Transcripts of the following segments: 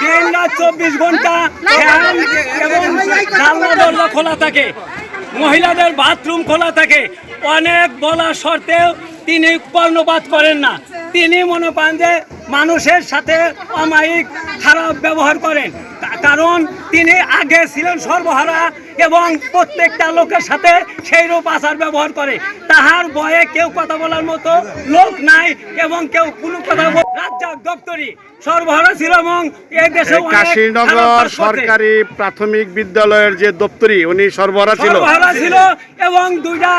দিন রাত চব্বিশ ঘণ্টা এবং জানলা দরজা খোলা থাকে। মহিলাদের বাথরুম খোলা থাকে। অনেক বলা সত্ত্বেও তিনি কর্ণপাত করেন না। তিনি মনে পান যে মানুষের সাথে অমায়িক খারাপ ব্যবহার করেন। কারণ তিনি আগে ছিলেন সর্বহারা এবং প্রত্যেকটা লোকের সাথে সেই রূপ আচার ব্যবহার করে। তাহার ভয়ে কেউ কথা বলার মতো লোক নাই এবং কেউ কোনো কথা রাজ্জাক দপ্তরি সর্বহারা ছিল এবং এই দেশে কাশীনগর সরকারি প্রাথমিক বিদ্যালয়ের যে দপ্তরি উনি সর্বহারা ছিল। সর্বহারা ছিল এবং দুইটা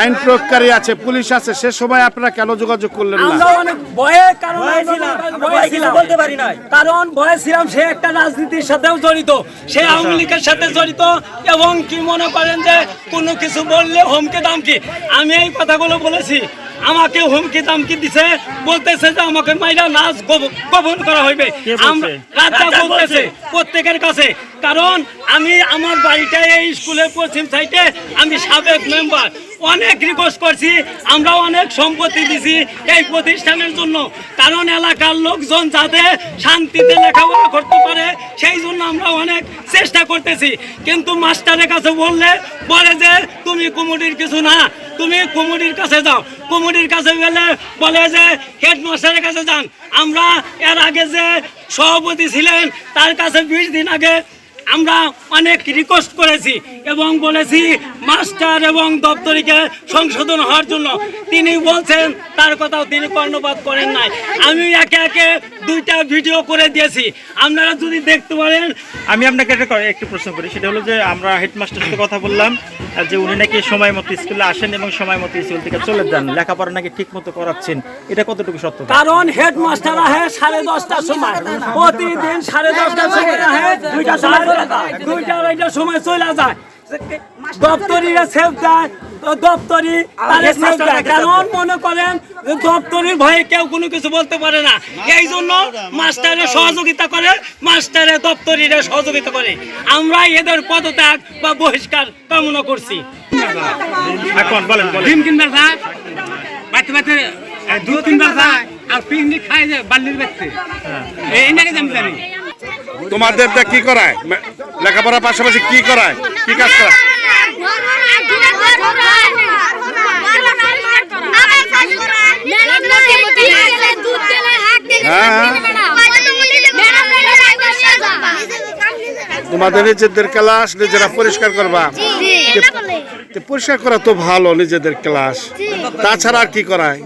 আইন প্রয়োগকারী আছে পুলিশ আছে সে সময় আপনারা কেন যোগাযোগ করলেন আমরা না অনেক ভয়ের কারণে ছিলাম ভয়ে ছিলাম। বলতে পারি না কারণ ভয়ে ছিলাম সে একটা রাজনীতির সাথেও জড়িত। সে আওয়ামী লীগের সাথে জড়িত এবং কি মনে করেন যে কোনো কিছু বললে হুমকি দামকি? আমি এই কথাগুলো বলেছি। আমাকে হুমকি দামকি দিছে বলতেছে যে আমাকে মাইরা নাচ গোপন করা হইবে। আমরা রাজা বলতেছে প্রত্যেকের কাছে কারণ আমি আমার বাড়িটা এই স্কুলের পশ্চিম সাইডে আমি সাবেক মেম্বার। অনেক রিকোয়েস্ট করছি আমরা অনেক সম্পত্তি দিছি এই প্রতিষ্ঠানের জন্য। কারণ এলাকার লোকজন যাতে শান্তিতে লেখাপড়া করতে পারে সেই জন্য আমরা অনেক চেষ্টা করতেছি। কিন্তু মাস্টারের কাছে বললে বলে যে তুমি কুমুডির কিছু না তুমি কুমুডির কাছে যাও। কুমুডির কাছে গেলে বলে যে, হেডমাস্টারের কাছে যান। আমরা এর আগে যে সভাপতি ছিলেন, তার কাছে বিশ দিন আগে আমরা অনেক রিকোয়েস্ট করেছি এবং বলেছি, মাস্টার এবং দপ্তরিকে সংশোধন হওয়ার জন্য। তিনি বলছেন, তার কথাও তিনি কর্ণপাত করেন নাই। আমি একে একে দুইটা ভিডিও করে দিয়েছি। আপনারা যদি দেখতে পারেন আমি আপনাকে একটা একটু প্রশ্ন করি। সেটা হলো যে আমরা হেডমাস্টারের সাথে কথা বললাম যে উনি নাকি সময় মতো স্কুলে আসেন এবং সময় মতো স্কুল থেকে চলে যান। লেখাপড়া নাকি ঠিক মতো করাচ্ছেন? এটা কতটুকু সত্য? কারণ হেডমাস্টার আহে সাড়ে দশটার সময়। প্রতিদিন সাড়ে দশটার সময় আহে দুইটা সময় দুইটা আড়াইটার সময় চলে যায়। দপ্তরিরা সেফ দেয়। দপ্তরি তারে কারণ মনে করেন দপ্তরির ভয়ে কেউ কোনো কিছু বলতে পারে না? এই জন্য মাস্টারের সহযোগিতা করে মাস্টারে দপ্তরিরা সহযোগিতা করে। আমরা এদের পদত্যাগ বা বহিষ্কার কামনা করছি। এখন বলেন বলেন। ডিম কিনবার যায় বাচ্চা বাচ্চা দুধ কিনবার যায় আর পিকনিক খাই যায় বাল্লির বাচ্চা এই নাকি আমি জানি। তোমাদের কি করায়? লেখাপড়ার পাশাপাশি কি করায়? কি কাজ করায়? তোমাদের নিজেদের ক্লাস নিজেরা পরিষ্কার করবা। পরিষ্কার করা তো ভালো নিজেদের ক্লাস। তাছাড়া আর কি করায়?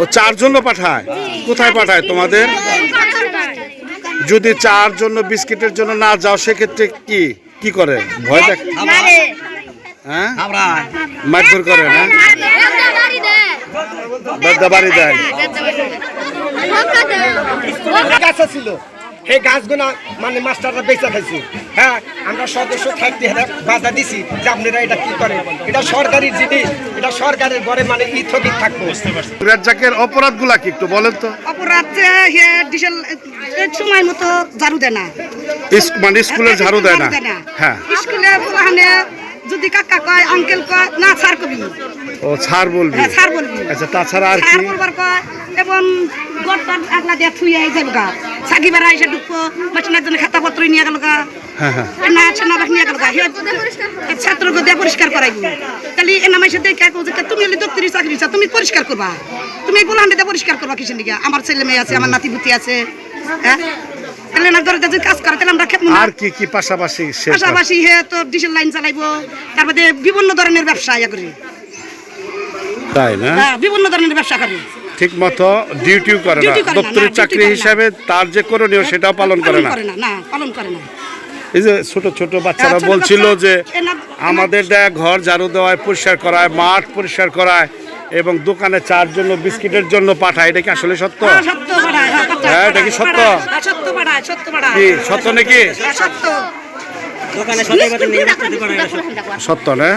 ও চার জন্য পাঠায়? কোথায় পাঠায় তোমাদের? যদি চার জন্য বিস্কিটের জন্য না যাও সেক্ষেত্রে কি? কি করে? ভয় দেখ হ্যাঁ? মারধর করে না? বেদা বাড়ি দেয়। ছিল। সেই গাছগুলা মানে মাস্টাররা বেঁচে খাইছে। হ্যাঁ আমরা সদস্য থাকতে হ্যাঁ বাধা দিছি যে আপনারা এটা কি করেন? এটা সরকারি জিনিস এটা সরকারের ঘরে মানে ইথকিক থাকব। রাজ্জাকের অপরাধগুলা কি একটু বলেন তো? অপরাধ যে ডিজেল সময় মতো ঝাড়ু দেয় না। মানে স্কুলের ঝাড়ু দেয় না? হ্যাঁ। স্কুলে ওখানে যদি কাকা কয় আঙ্কেল কয় না স্যার কবি। ও ছাড় বলবি? স্যার বলবি। আচ্ছা তাছাড়া আর কি? স্যার বলবার কয় এবং গড়টার আগলা দিয়ে থুই আই যাব গা সাগি বেড়া এসে ঢুকবো মাসিনার জন্য খাতা পত্র নিয়ে গেল গা। হ্যাঁ হ্যাঁ। না ছেনা বাস নিয়ে গেল গা। ছাত্র দিয়ে পরিষ্কার করাইবো। তাহলে তুমি হলে দপ্তরি চাকরি তুমি পরিষ্কার করবা। তুমি দিয়ে পরিষ্কার করবা কিসের দিকে আমার ছেলে মেয়ে আছে আমার নাতি পুতি আছে হ্যাঁ? তাহলে না যদি কাজ করে তাহলে আমরা খেপবো আর কি কি পাশাপাশি পাশাপাশি হে তো ডিজেল লাইন চালাইবো তারপরে বিভিন্ন ধরনের ব্যবসা ইয়া করি। তাই না? হ্যাঁ বিভিন্ন ধরনের ব্যবসা করি। ঠিক মতো ডিউটিও করে না দপ্তরের চাকরি। হিসাবে তার যে করণীয় সেটাও পালন করে না। পালন করে না। এই যে ছোট ছোট বাচ্চারা হ্যাঁ, বলছিল যে আমাদের দেয়া ঘর ঝাড়ু দেওয়ায় পরিষ্কার করায় মাঠ পরিষ্কার করায় এবং দোকানে চার জন্য বিস্কিটের জন্য পাঠায় এটা কি আসলে সত্য? হ্যাঁ, হ্যাঁ হ্যাঁ, এটা কি সত্য? হ্যাঁ, কি সত্য নাকি? হ্যাঁ, সত্য। না।